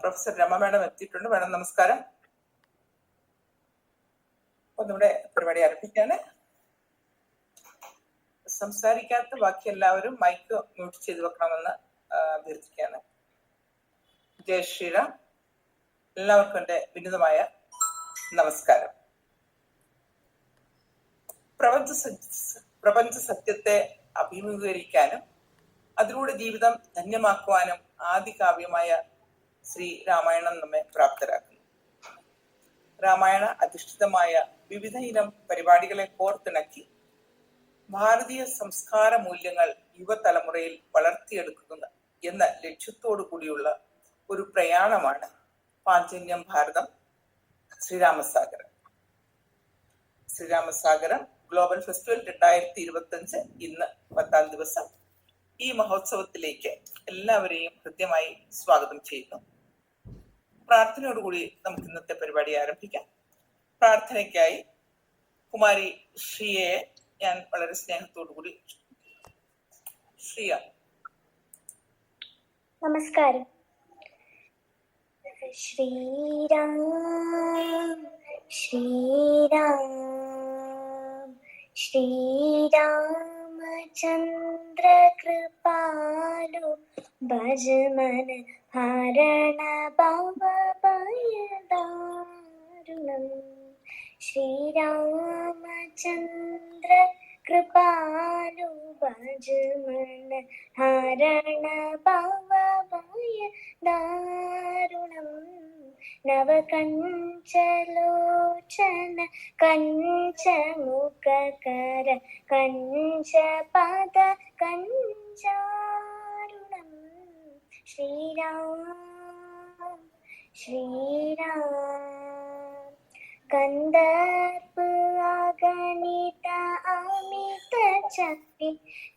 Professor Rama madam എത്തിയിട്ടുണ്ട്. Madam നമസ്കാരം. നമ്മുടെ പരിപാടി ആരംഭിക്കാണ് സംസാരിക്കാത്ത ബാക്കി എല്ലാവരും മൈക്ക് മ്യൂട്ട് ചെയ്ത് വെക്കണമെന്ന് അഭ്യർത്ഥിക്കുകയാണ് ജയ ശ്രീറാം. എല്ലാവർക്കും എന്റെ വിനീതമായ നമസ്കാരം. പ്രപഞ്ച പ്രപഞ്ച സത്യത്തെ അഭിമുഖീകരിക്കാനും അതിലൂടെ ജീവിതം ധന്യമാക്കുവാനും ആദി കാവ്യമായ ശ്രീ രാമായണം നമ്മെ പ്രാപ്തരാക്കുന്നു. രാമായണ അധിഷ്ഠിതമായ വിവിധ ഇനം പരിപാടികളെ കോർത്തിണക്കി ഭാരതീയ സംസ്കാര മൂല്യങ്ങൾ യുവതലമുറയിൽ വളർത്തിയെടുക്കുക എന്ന ലക്ഷ്യത്തോടു കൂടിയുള്ള ഒരു പ്രയാണമാണ് പാഞ്ചന്യം ഭാരതം ശ്രീരാമസാഗരം. ശ്രീരാമസാഗരം ഗ്ലോബൽ ഫെസ്റ്റിവൽ രണ്ടായിരത്തി ഇരുപത്തി അഞ്ച് ഇന്ന് പത്താം ദിവസം ഈ മഹോത്സവത്തിലേക്ക് എല്ലാവരെയും ഹൃദ്യമായി സ്വാഗതം ചെയ്യുന്നു. പ്രാർത്ഥനയോടുകൂടി നമുക്ക് ഇന്നത്തെ പരിപാടി ആരംഭിക്കാം. പ്രാർത്ഥനയ്ക്കായി കുമാരി ശ്രീയെ ഞാൻ വളരെ സ്നേഹത്തോടു കൂടി ശ്രീയ. നമസ്കാരം. ശ്രീരാം ശ്രീരാം ശ്രീരാമചന്ദ്ര ഭജമന ഹരണ ശ്രീരാമചന്ദ്ര കൃപാലു ഭജമന ഹരണ പവമായ ദാരുണം നവകഞ്ചലോചന കഞ്ചമുഖകര കഞ്ചപദ കഞ്ചാരുണം. కందర్ప గణిత అమిత చక్రి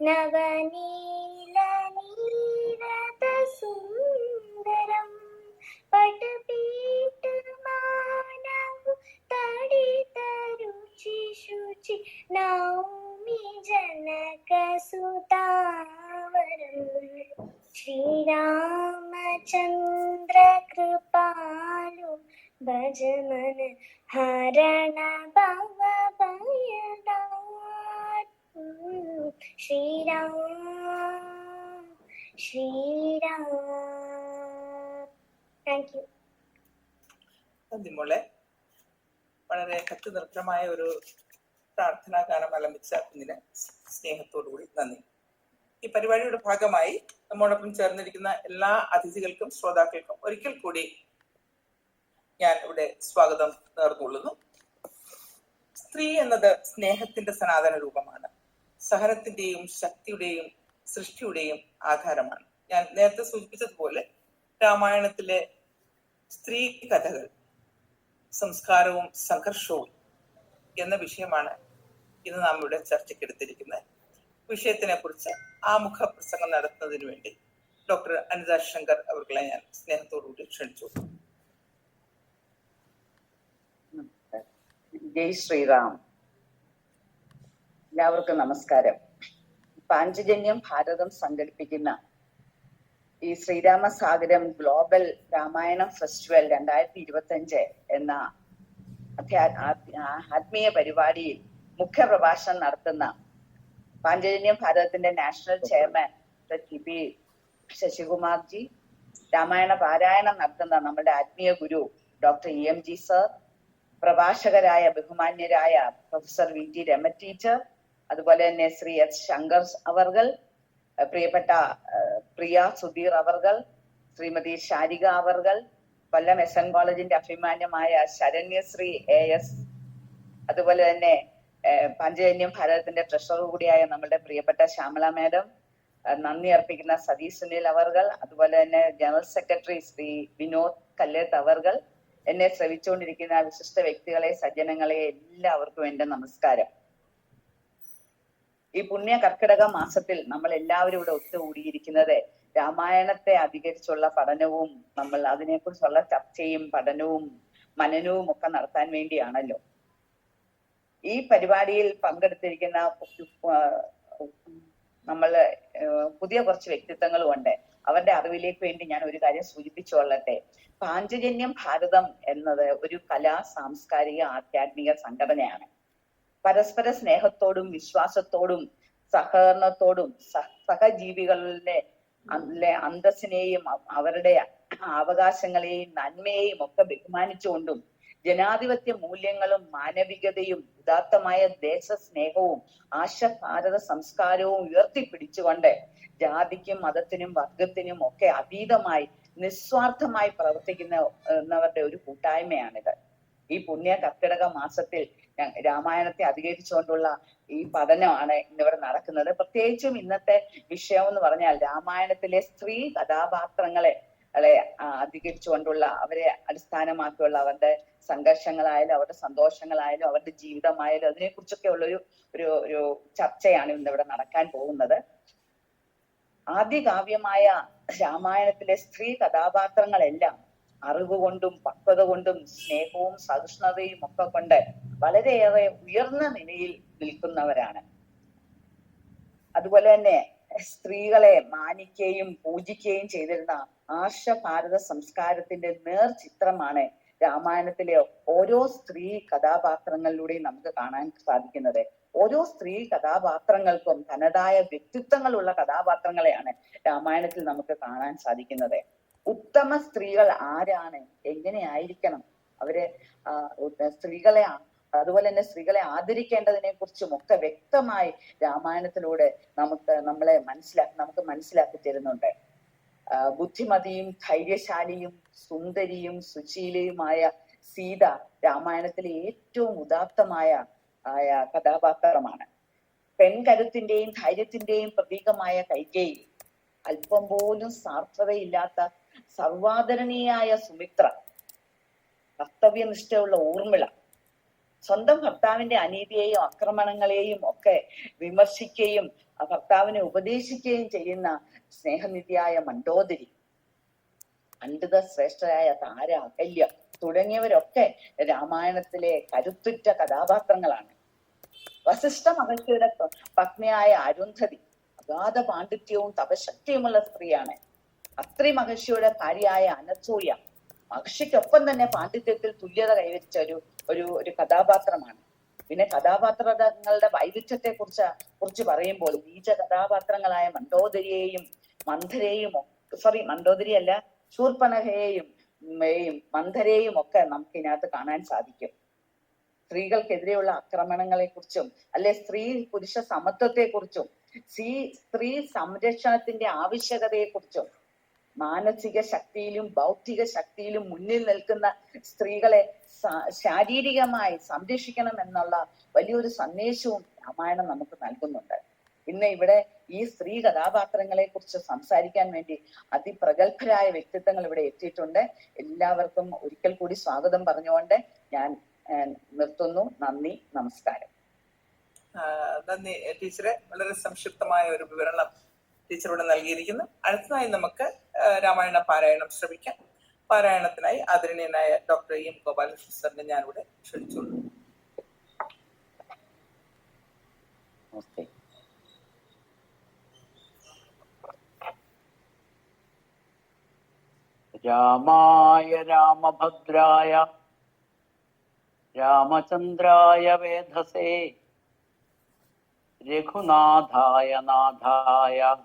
నవనీల నీరత సుందరం పటపీట మానవు తడిత రుచి శుచి నౌమి జనక సుతావరం శ్రీరామచంద్ర కృపాలు ഭജമന ഹരണ ഭവ ശ്രീരാം ശ്രീരാം. താങ്ക് യു നന്ദി മോളെ. വളരെ കത്തുനിർഭരമായ ഒരു പ്രാർത്ഥനാ ഗാനം ആലംബിച്ച കുഞ്ഞിന് സ്നേഹത്തോടുകൂടി നന്ദി. ഈ പരിപാടിയുടെ ഭാഗമായി നമ്മോടൊപ്പം ചേർന്നിരിക്കുന്ന എല്ലാ അതിഥികൾക്കും ശ്രോതാക്കൾക്കും ഒരിക്കൽ കൂടി ഞാൻ ഇവിടെ സ്വാഗതം നേർന്നുകൊള്ളുന്നു. സ്ത്രീ എന്നത് സ്നേഹത്തിന്റെ സനാതന രൂപമാണ്. സഹനത്തിന്റെയും ശക്തിയുടെയും സൃഷ്ടിയുടെയും ആധാരമാണ്. ഞാൻ നേരത്തെ സൂചിപ്പിച്ചതുപോലെ രാമായണത്തിലെ സ്ത്രീ കഥകൾ സംസ്കാരവും സംഘർഷവും എന്ന വിഷയമാണ് ഇന്ന് നാം ഇവിടെ ചർച്ചയ്ക്കെടുത്തിരിക്കുന്നത്. വിഷയത്തിനെ കുറിച്ച് ആമുഖ പ്രസംഗം നടത്തുന്നതിന് വേണ്ടി ഡോക്ടർ അനിത ശങ്കർ അവർകളെ ഞാൻ സ്നേഹത്തോടുകൂടി ക്ഷണിച്ചു. ജയ് ശ്രീറാം. എല്ലാവർക്കും നമസ്കാരം. പാഞ്ചജന്യം ഭാരതം സംഘടിപ്പിക്കുന്ന ഈ ശ്രീരാമസാഗരം ഗ്ലോബൽ രാമായണം ഫെസ്റ്റിവൽ രണ്ടായിരത്തി ഇരുപത്തി അഞ്ച് എന്ന ആത്മീയ പരിപാടിയിൽ മുഖ്യ പ്രഭാഷണം നടത്തുന്ന പാഞ്ചജന്യം ഭാരതത്തിന്റെ national chairman T P Sasikumar ji Ramayana പാരായണം നടത്തുന്ന നമ്മുടെ ആത്മീയ ഗുരു doctor E M G sir പ്രഭാഷകരായ ബഹുമാന്യരായ professor V T Rama teacher അതുപോലെ തന്നെ ശ്രീ എസ് ശങ്കർ അവർകൾ പ്രിയപ്പെട്ട പ്രിയ സുധീർ അവർകൾ ശ്രീമതി ശാരിക അവർകൾ കൊല്ലം എസ് എൻ കോളേജിന്റെ അഭിമാന്യമായ ശരണ്യശ്രീ എ എസ് അതുപോലെ തന്നെ പഞ്ചജന്യം ഭാരതത്തിന്റെ ട്രഷറർ കൂടിയായ നമ്മുടെ പ്രിയപ്പെട്ട ശ്യാമള മാഡം നന്ദി അർപ്പിക്കുന്ന സതീഷ് സുനിൽ അവർകൾ അതുപോലെ തന്നെ ജനറൽ സെക്രട്ടറി ശ്രീ വിനോദ് കല്ലേത്ത് അവർകൾ എന്നെ ശ്രവിച്ചുകൊണ്ടിരിക്കുന്ന വിശിഷ്ട വ്യക്തികളെ സജ്ജനങ്ങളെ എല്ലാവർക്കും എന്റെ നമസ്കാരം. ഈ പുണ്യ കർക്കിടക മാസത്തിൽ നമ്മൾ എല്ലാവരും ഇവിടെ ഒത്തുകൂടിയിരിക്കുന്നത് രാമായണത്തെ അധികരിച്ചുള്ള പഠനവും നമ്മൾ അതിനെക്കുറിച്ചുള്ള ചർച്ചയും പഠനവും മനനവും ഒക്കെ നടത്താൻ വേണ്ടിയാണല്ലോ. ഈ പരിപാടിയിൽ പങ്കെടുത്തിരിക്കുന്ന നമ്മൾ പുതിയ കുറച്ച് വ്യക്തിത്വങ്ങളും ഉണ്ട് അവരുടെ അറിവിലേക്ക് വേണ്ടി ഞാൻ ഒരു കാര്യം സൂചിപ്പിച്ചുകൊള്ളട്ടെ. പാഞ്ചജന്യം ഭാരതം എന്നത് ഒരു കലാ സാംസ്കാരിക ആധ്യാത്മിക സംഘടനയാണ്. പരസ്പര സ്നേഹത്തോടും വിശ്വാസത്തോടും സഹകരണത്തോടും സഹ- സഹജീവികളുടെ അന്തസ്സിനെയും അവരുടെ അവകാശങ്ങളെയും നന്മയെയും ഒക്കെ ബഹുമാനിച്ചുകൊണ്ടും ജനാധിപത്യ മൂല്യങ്ങളും മാനവികതയും ഉദാത്തമായ ദേശസ്നേഹവും ആശ ഭാരത സംസ്കാരവും ഉയർത്തിപ്പിടിച്ചുകൊണ്ട് ജാതിക്കും മതത്തിനും വർഗത്തിനും ഒക്കെ അതീതമായി നിസ്വാർത്ഥമായി പ്രവർത്തിക്കുന്നവരുടെ ഒരു കൂട്ടായ്മയാണിത്. ഈ പുണ്യ കർക്കിടക മാസത്തിൽ രാമായണത്തെ അധികരിച്ചുകൊണ്ടുള്ള ഈ പഠനമാണ് ഇന്നിവിടെ നടക്കുന്നത്. പ്രത്യേകിച്ചും ഇന്നത്തെ വിഷയം എന്ന് പറഞ്ഞാൽ രാമായണത്തിലെ സ്ത്രീ കഥാപാത്രങ്ങളെ ളെ അധികരിച്ചുകൊണ്ടുള്ള അവരെ അടിസ്ഥാനമാക്കിയുള്ള അവരുടെ സംഘർഷങ്ങളായാലും അവരുടെ സന്തോഷങ്ങളായാലും അവരുടെ ജീവിതമായാലും അതിനെ കുറിച്ചൊക്കെ ഉള്ളൊരു ഒരു ഒരു ചർച്ചയാണ് ഇന്നിവിടെ നടക്കാൻ പോകുന്നത്. ആദ്യ കാവ്യമായ രാമായണത്തിലെ സ്ത്രീ കഥാപാത്രങ്ങളെല്ലാം അറിവ് കൊണ്ടും പക്വത കൊണ്ടും സ്നേഹവും സഹിഷ്ണുതയും ഒക്കെ കൊണ്ട് വളരെയേറെ ഉയർന്ന നിലയിൽ നിൽക്കുന്നവരാണ്. അതുപോലെ തന്നെ സ്ത്രീകളെ മാനിക്കുകയും പൂജിക്കുകയും ചെയ്തിരുന്ന ആർഷ ഭാരത സംസ്കാരത്തിന്റെ നേർ ചിത്രമാണ് രാമായണത്തിലെ ഓരോ സ്ത്രീ കഥാപാത്രങ്ങളിലൂടെയും നമുക്ക് കാണാൻ സാധിക്കുന്നത്. ഓരോ സ്ത്രീ കഥാപാത്രങ്ങൾക്കും തനതായ വ്യക്തിത്വങ്ങളുള്ള കഥാപാത്രങ്ങളെയാണ് രാമായണത്തിൽ നമുക്ക് കാണാൻ സാധിക്കുന്നത്. ഉത്തമ സ്ത്രീകൾ ആരാണ്? എങ്ങനെയായിരിക്കണം? അവർ സ്ത്രീകളെ അതുപോലെ തന്നെ സ്ത്രീകളെ ആദരിക്കേണ്ടതിനെ കുറിച്ചും ഒക്കെ വ്യക്തമായി രാമായണത്തിലൂടെ നമുക്ക് നമ്മളെ മനസ്സിലാക്കി നമുക്ക് മനസ്സിലാക്കി തരുന്നുണ്ട്. ബുദ്ധിമതിയും ധൈര്യശാലിയും സുന്ദരിയും സുശീലയുമായ സീത രാമായണത്തിലെ ഏറ്റവും ഉദാത്തമായ ആയ കഥാപാത്രമാണ്. പെൺകരുത്തിന്റെയും ധൈര്യത്തിന്റെയും പ്രതീകമായ കൈകേയി അല്പം പോലും സാർത്ഥതയില്ലാത്ത സർവാദരണീയായ സുമിത്ര കർത്തവ്യനിഷ്ഠയുള്ള ഊർമിള സ്വന്തം ഭർത്താവിന്റെ അനീതിയെയും ആക്രമണങ്ങളെയും ഒക്കെ വിമർശിക്കുകയും ഭർത്താവിനെ ഉപദേശിക്കുകയും ചെയ്യുന്ന സ്നേഹനിധിയായ മണ്ടോദരി പണ്ഡിത ശ്രേഷ്ഠരായ താര അകല്യ തുടങ്ങിയവരൊക്കെ രാമായണത്തിലെ കരുത്തുറ്റ കഥാപാത്രങ്ങളാണ്. വസിഷ്ഠ മഹർഷിയുടെ പത്നിയായ അരുന്ധതി അഗാധ പാണ്ഡിത്യവും തപശക്തിയുമുള്ള സ്ത്രീയാണ്. അത്രി മഹർഷിയുടെ ഭാര്യയായ അനസൂയ മഹർഷിക്കൊപ്പം തന്നെ പാണ്ഡിത്യത്തിൽ തുല്യത കൈവരിച്ച ഒരു ഒരു ഒരു കഥാപാത്രമാണ്. പിന്നെ കഥാപാത്രങ്ങളുടെ വൈവിധ്യത്തെ കുറിച്ച് കുറിച്ച് പറയുമ്പോൾ ബീജ കഥാപാത്രങ്ങളായ മണ്ഡോദരിയെയും മന്ധരെയും സോറി മണ്ഡോദരി അല്ല ശൂർപ്പണഹയെയും മന്ധരെയും ഒക്കെ നമുക്ക് ഇതിനകത്ത് കാണാൻ സാധിക്കും. സ്ത്രീകൾക്കെതിരെയുള്ള ആക്രമണങ്ങളെ കുറിച്ചും അല്ലെ സ്ത്രീ പുരുഷ സമത്വത്തെ കുറിച്ചും സ്ത്രീ സ്ത്രീ സംരക്ഷണത്തിന്റെ ആവശ്യകതയെ കുറിച്ചും മാനസിക ശക്തിയിലും ഭൗതിക ശക്തിയിലും മുന്നിൽ നിൽക്കുന്ന സ്ത്രീകളെ ശാരീരികമായി സംരക്ഷിക്കണം എന്നുള്ള വലിയൊരു സന്ദേശവും രാമായണം നമുക്ക് നൽകുന്നുണ്ട്. ഇന്ന് ഇവിടെ ഈ സ്ത്രീ കഥാപാത്രങ്ങളെ കുറിച്ച് സംസാരിക്കാൻ വേണ്ടി അതിപ്രഗത്ഭരായ വ്യക്തിത്വങ്ങൾ ഇവിടെ എത്തിയിട്ടുണ്ട്. എല്ലാവർക്കും ഒരിക്കൽ കൂടി സ്വാഗതം പറഞ്ഞുകൊണ്ട് ഞാൻ നിർത്തുന്നു. നന്ദി നമസ്കാരം. നന്ദി ടീച്ചറെ. വളരെ സംക്ഷിപ്തമായ ഒരു വിവരണം ടീച്ചറോട് നൽകിയിരിക്കുന്നു. അടുത്തതായി നമുക്ക് രാമായണ പാരായണം ശ്രമിക്കാം. പാരായണത്തിനായി ആദരണീയനായ ഡോക്ടർ എം ഗോപാലകൃഷ്ണൻ സാറിനെ ഞാനിവിടെ ക്ഷണിച്ചുള്ളൂ. നമസ്തേ. രാമായ രാമഭദ്രായ രാമചന്ദ്രായ വേധസേ രഘുനാഥായ നാഥായ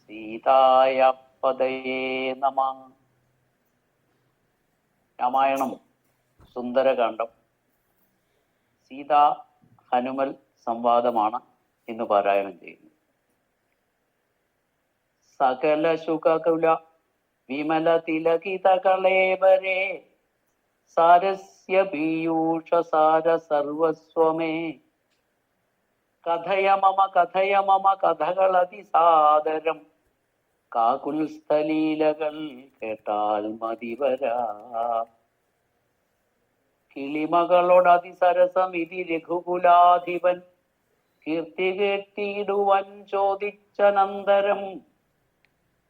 സീതായ പദയേ നമ. രാമായണം സുന്ദരകാന്ഡം. സീതാ ഹനുമൽ സംവാദമാണ് ഇന്ന് പാരായണം ചെയ്യുന്നത്. സകല ശുകുല വിമല തിലകിത കളേവരേ സാരസ്യ പീയൂഷ സാര സർവസ്വമേ. കഥയ മമ കഥയ മമ കഥകളതി സാദരം കാകുൽസ്ഥലീലകൾ കേട്ടാൽ മതിവരാ കിളിമകളോട് അതിസരസമിതി രഘുകുലാധിപൻ കീർത്തി കേട്ടിടുവൻ ചോദിച്ചനന്തരം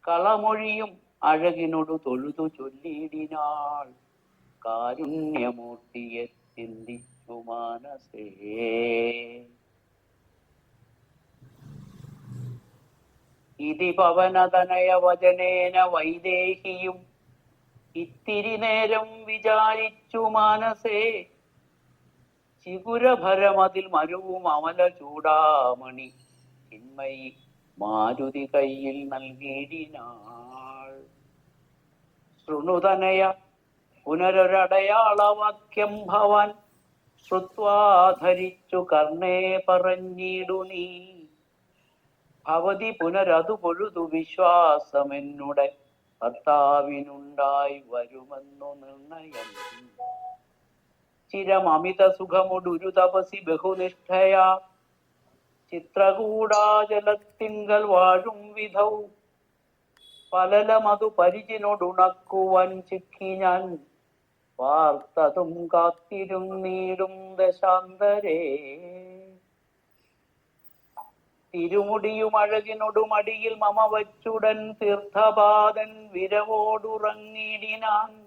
കളമൊഴിയും അഴകിനോട് തൊഴുതു ചൊല്ലിയിടിനാൾ കാരുണ്യമൂർത്തിയെ ചിന്തിച്ചു മാനസേ. ഇതി പവനതനയ വചനേന വൈദേഹിയും. ഇത്തിരി നേരം വിചാരിച്ചു മാനസേ. ചിഗുരഭരമതിൽ മരുവും അമല ചൂടാമണി. ചിന്മയി മാരുതി കയ്യിൽ നൽകിയിടിനാൾ. ശൃണുതനയ പുനരൊരടയാളവാക്യം ഭവാൻ. ശ്രുത്വാധരിച്ചു കർണേ പറഞ്ഞിടു നീ ഭവതി പുനരതു പൊഴുതു വിശ്വാസമെന്നുടെ ഭർത്താവിനുണ്ടായി വരുമെന്നു നിർണയം. ചിരമമിത സുഖമുടൊരു തപസി ബഹുനിഷ്ഠയാ. ചിത്രകൂടാചലത്തിങ്കൽ വാഴും വിധൗ. പലലമതു പരിചിനോടുണക്കുവാൻ ചിക്കി ഞാൻ. വാർത്തതും കാത്തിരും നീടും ദശാന്തരേ. തിരുമുടിയും അഴകിനൊടുമടിയിൽ മമ വച്ചുടൻ തീർത്ഥപാദൻ വിരവോടുറങ്ങിടിനാൻ.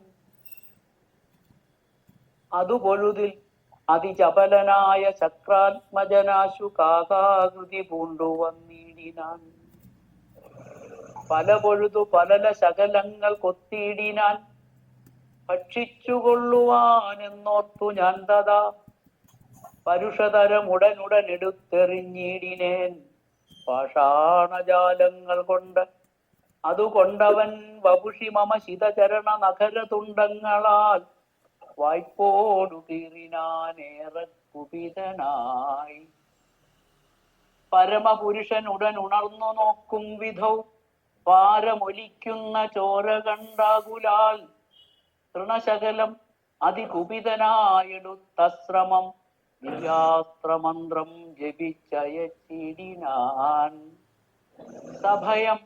അതുപൊഴുതിൽ അതിചപലനായ ചക്രാത്മജനാശു കാകാകൃതി പൂണ്ടു വന്നിടിനാൻ. പല പൊഴുതു പലല ശകലങ്ങൾ കൊത്തിയിടിനാൻ ഭക്ഷിച്ചുകൊള്ളുവാനെന്നോർത്തു ഞാൻ തഥാ. പരുഷതരമുടനുടൻ എടുത്തെറിഞ്ഞിടിനേൻ. പാഷാണജാലങ്ങൾ കൊണ്ട് അതുകൊണ്ടവൻ വപുഷി മമ ശിതചരണ നഖരതുണ്ടങ്ങളാൽ വായ്പോടു കീറിനാനേറെ കുപിതനായി. പരമപുരുഷൻ ഉടൻ ഉണർന്നു നോക്കും വിധൗ. പാരമൊലിക്കുന്ന ചോര കണ്ടാകുലാൽ തൃണശകലം അതികുപിതനായെടുത്തശ്രമം ദിവ്യാസ്ത്രമന്ത്രം ജപിച്ചയച്ചിടിനാൻ. സഭയം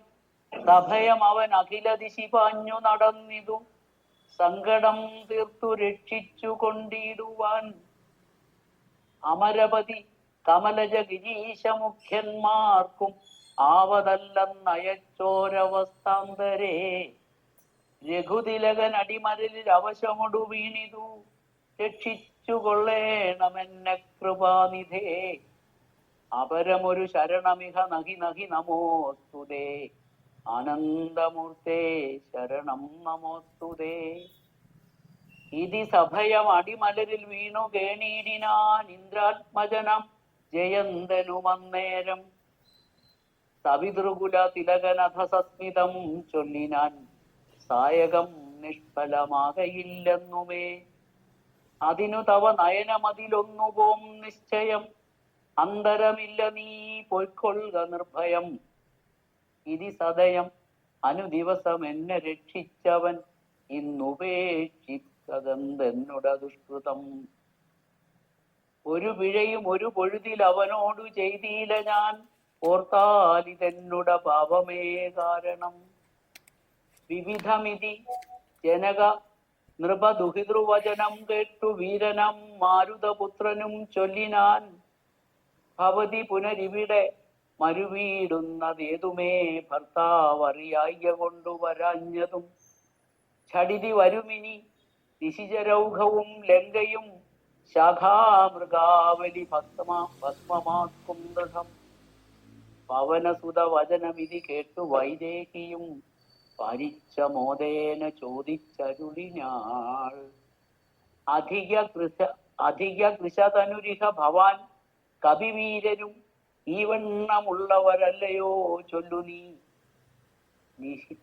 സഭയം അവൻ അഖിലദിശി പാഞ്ഞു നടന്നിതു. സങ്കടം തീർത്തു രക്ഷിച്ചു കൊണ്ടിടുവാൻ. അമരപതി കമലജ ഗിരീശ മുഖ്യന്മാർക്കും ആവതല്ലെന്നയച്ചോരവസ്ഥാന്തരേ രഘുതിലകൻ അടിമരലിൽ അവശമൊടു വീണിതു രക്ഷിച്ചു കൊള്ളേണമെന്നെ കൃപാനിധേ. അപരമൊരു ശരണമിഹ നഹി നഹി നമോസ്തുതേ ആനന്ദമൂർത്തേ ശരണം നമോസ്തുതേ ഇതി സഭയം അടിമലരിൽ വീണു കേണീടിനാൻ ഇന്ദ്രാത്മജനം ജയന്തനുമന്നേരം സവിതൃകുല തിലകനഥ സസ്മിതം ചൊല്ലിനാൻ സായകം നിഷ്ഫലമാകയില്ലെന്നുമേ. അതിനു തവ നയനമതിലൊന്നു പോം നിശ്ചയം. അന്തരമില്ല നീ പൊയ്ക്കൊള്ളുക നിർഭയം. ഇതി സദയം. അനുദിവസം എന്നെ രക്ഷിച്ചവൻ ഇന്നുപേക്ഷിച്ചതെന്തെന്നുട ദുഷ്കൃതം ഒരു പിഴയും ഒരു പൊഴുതിൽ അവനോടു ചെയ്തില്ല ഞാൻ. ഓർത്താൽ ഇതെന്നുട പാപമേ കാരണം. വിവിധമിതി. ജനക നൃപദുഹിതൃവചനം കേട്ടു വീരനം മാരുതപുത്രനും ചൊല്ലിനാൻ. ഭവതി പുനരിവിടെ മരുവീടുന്നതേതുമേ ഭർത്താവ് അറിയായ്യ കൊണ്ടുവരാഞ്ഞതും. ഛടിതി വരുമിനി നിശിചരൗഘവും ലങ്കയും ശാഖാമൃഗാവലി ഭസ്മ ഭസ്മമാക്കും ദൃഢം പവനസുത വചനമിതി കേട്ടു വൈദേഹിയും പരിച്ച മോദേന ചോദിച്ചരുളിനാൾ. അധിക കൃഷ അധിക കൃഷതനുരിഹ ഭവാൻ കവിവീരനും ഈ വണ്ണമുള്ളവരല്ലയോ ചൊല്ലു നീ.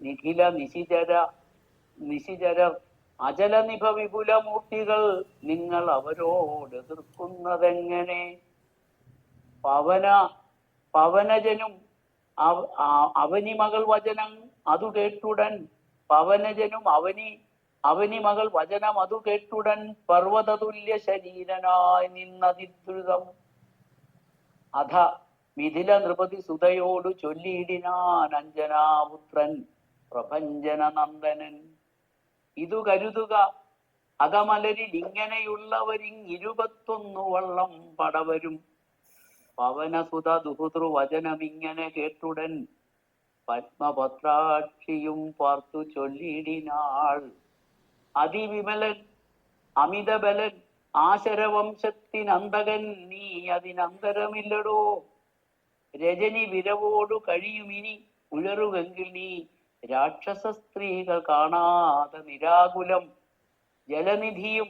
നിഖില നിശിചര നിശിചര അചലനിഭ വിപുലമൂർത്തികൾ നിങ്ങൾ അവരോട് എതിർക്കുന്നതെങ്ങനെ? പവന പവനജനും അവനി മകൾ വചനം അതു കേട്ടുടൻ പവനജനും അവനി അവനി മകൾ വചനം അതു കേട്ടുടൻ പർവതതുല്യ ശരീരനായി നിന്നതിദ്രുതം. അധ മിഥില നൃപതി സുതയോടു ചൊല്ലിയിടിനാൻ അഞ്ജനാപുത്രൻ പ്രഭഞ്ജന നന്ദനൻ ഇതു കരുതുക അകമലരിൽ ഇങ്ങനെയുള്ളവരിങ്ങിരുപത്തൊന്നു വള്ളം പടവരും. പവനസുത ദുഹുതൃ വചനമിങ്ങനെ കേട്ടുടൻ പത്മപത്രാക്ഷിയും പാർത്തു ചൊല്ലിയിടിനാൾ അതിവിമലൻ അമിതബലൻ ആശരവംശത്തിനന്തകൻ നീ അതിനന്തരമില്ലടോ. രജനി വിരവോടു കഴിയുമിനി ഉഴറുവെങ്കിൽ നീ രാക്ഷസ സ്ത്രീകൾ കാണാതെ നിരാകുലം. ജലനിധിയും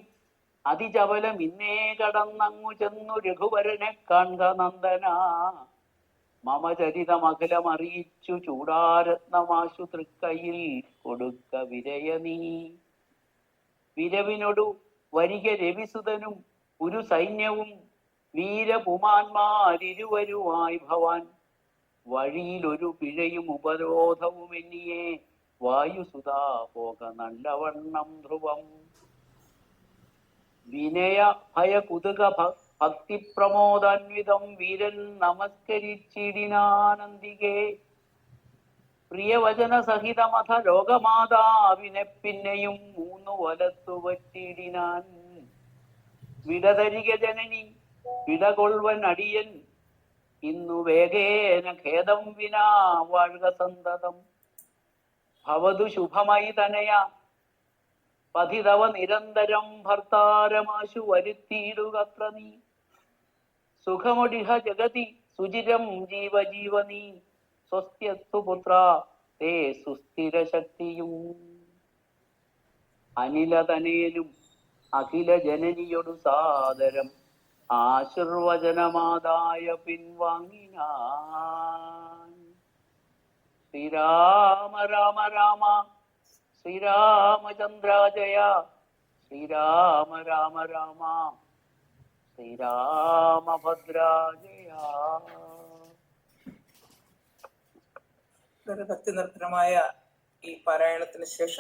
അതിചപലം ഇന്നേ കടന്നങ്ങു ചെന്നു രഘുവരനെ കാൺക നന്ദന. മമ ചരിതം അറിയിച്ചു ചൂടാരത്നമാശു തൃക്കയിൽ കൊടുക്ക വിരയ നീ. വിരവിനൊടു വരിക രവിസുതനും ഒരു സൈന്യവും വീരപുമാന്മാരിരുവരുമായി ഭവാൻ. വഴിയിലൊരു പിഴയും ഉപരോധവും എന്നിയെ വായുസുതാ പോക നല്ലവണ്ണം ധ്രുവം. വിനയ ഭയ കുതുക ഭക്തി പ്രമോദാന്വിതം വീരൻ നമസ്കരിച്ചിടിനാനന്ദികേ. പ്രിയവചന സഹിതമഥ ലോകമാതാവിനെ പിന്നെയും മൂന്നു വലത്തു വറ്റിടിനാൻ. വിടതരിക ജനനി വിടകൊൾവൻ അടിയൻ ഇന്നു വേഗേന ഖേദം വിനാ വാഴുക സന്തതം. ഭവതു ശുഭമായി തനയ പതിതവ നിരന്തരം ഭർത്താരമാശു വരുത്തിയിടുകത്ര നീ. സുഖമൊടിഹ ജഗതി സുചിരം ജീവ ജീവ നീ സ്വസ്ത്യസ്തു പുത്ര തേ സുസ്ഥിര ശക്തിയും അനിലതനേനും അഖില ജനനിയൊടു സാദരം. ആശീർവചനമാതായ പിൻവാങ്ങിനാൻ. ശ്രീരാമ രാമ രാമ. ശ്രീരാമചന്ദ്രാജയ ശ്രീരാമ രാമ രാമ. ശ്രീരാമഭദ്രാജയ ഭക്തി നിർഭരമായ ഈ പാരായണത്തിന് ശേഷം